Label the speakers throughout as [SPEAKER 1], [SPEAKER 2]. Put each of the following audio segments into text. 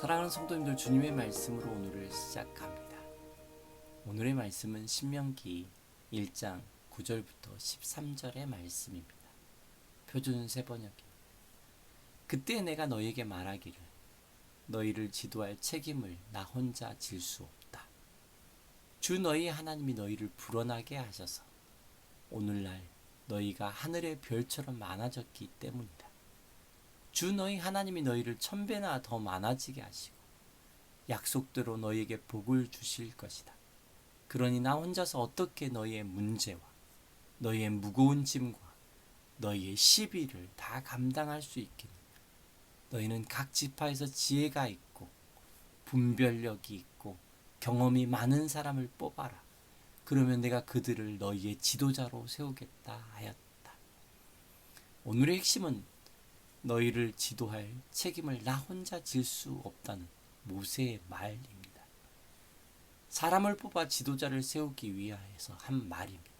[SPEAKER 1] 사랑하는 성도님들 주님의 말씀으로 오늘을 시작합니다. 오늘의 말씀은 신명기 1장 9절부터 13절의 말씀입니다. 표준 세번역입니다. 그때 내가 너에게 말하기를 너희를 지도할 책임을 나 혼자 질 수 없다. 주 너희 하나님이 너희를 불어나게 하셔서 오늘날 너희가 하늘의 별처럼 많아졌기 때문이다. 주 너희 하나님이 너희를 천배나 더 많아지게 하시고 약속대로 너희에게 복을 주실 것이다. 그러니 나 혼자서 어떻게 너희의 문제와 너희의 무거운 짐과 너희의 시비를 다 감당할 수 있겠느냐? 너희는 각 지파에서 지혜가 있고 분별력이 있고 경험이 많은 사람을 뽑아라. 그러면 내가 그들을 너희의 지도자로 세우겠다 하였다. 오늘의 핵심은 너희를 지도할 책임을 나 혼자 질 수 없다는 모세의 말입니다. 사람을 뽑아 지도자를 세우기 위하여서 한 말입니다.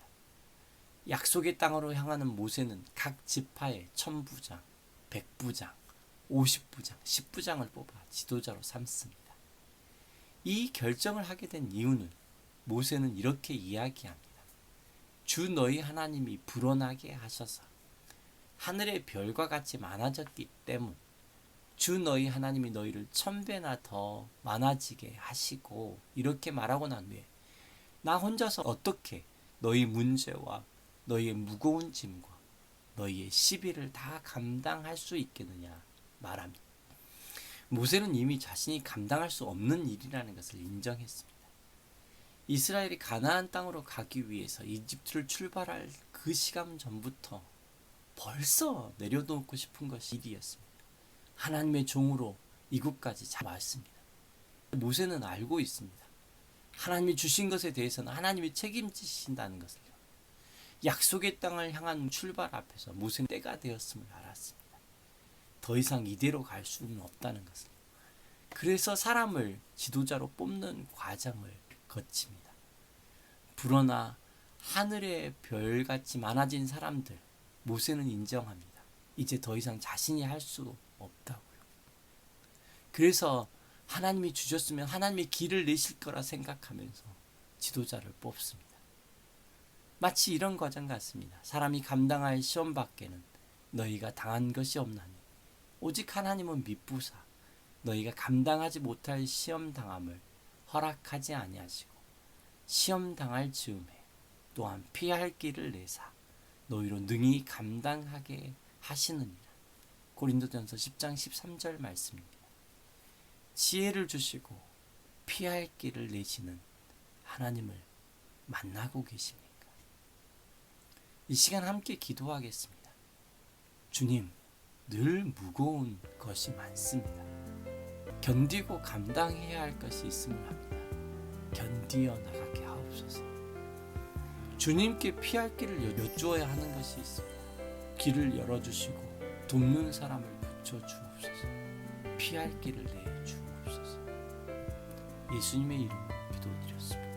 [SPEAKER 1] 약속의 땅으로 향하는 모세는 각 지파의 천부장, 백부장, 오십부장, 십부장을 뽑아 지도자로 삼습니다. 이 결정을 하게 된 이유는 모세는 이렇게 이야기합니다. 주 너희 하나님이 불어나게 하셔서 하늘의 별과 같이 많아졌기 때문 주 너희 하나님이 너희를 천배나 더 많아지게 하시고 이렇게 말하고 난 후에 나 혼자서 어떻게 너희 문제와 너희의 무거운 짐과 너희의 시비를 다 감당할 수 있겠느냐 말합니다. 모세는 이미 자신이 감당할 수 없는 일이라는 것을 인정했습니다. 이스라엘이 가나안 땅으로 가기 위해서 이집트를 출발할 그 시간 전부터 벌써 내려놓고 싶은 것이 일이었습니다. 하나님의 종으로 이곳까지 잡았습니다. 모세는 알고 있습니다. 하나님이 주신 것에 대해서는 하나님이 책임지신다는 것을요. 약속의 땅을 향한 출발 앞에서 모세는 때가 되었음을 알았습니다. 더 이상 이대로 갈 수는 없다는 것을. 그래서 사람을 지도자로 뽑는 과정을 거칩니다. 불어나 하늘의 별같이 많아진 사람들, 모세는 인정합니다. 이제 더 이상 자신이 할 수 없다고요. 그래서 하나님이 주셨으면 하나님이 길을 내실 거라 생각하면서 지도자를 뽑습니다. 마치 이런 과정 같습니다. 사람이 감당할 시험 밖에는 너희가 당한 것이 없나니 오직 하나님은 미쁘사 너희가 감당하지 못할 시험 당함을 허락하지 아니하시고 시험 당할 즈음에 또한 피할 길을 내사 너희로 능히 감당하게 하시느니라. 고린도전서 10장 13절 말씀입니다. 지혜를 주시고 피할 길을 내시는 하나님을 만나고 계십니까? 이 시간 함께 기도하겠습니다. 주님, 늘 무거운 것이 많습니다. 견디고 감당해야 할 것이 있음을 합니다. 견디어 나가게 하옵소서. 주님께 피할 길을 여쭈어야 하는 것이 있습니다. 길을 열어주시고 돕는 사람을 붙여주옵소서. 피할 길을 내주옵소서. 예수님의 이름으로 기도드렸습니다.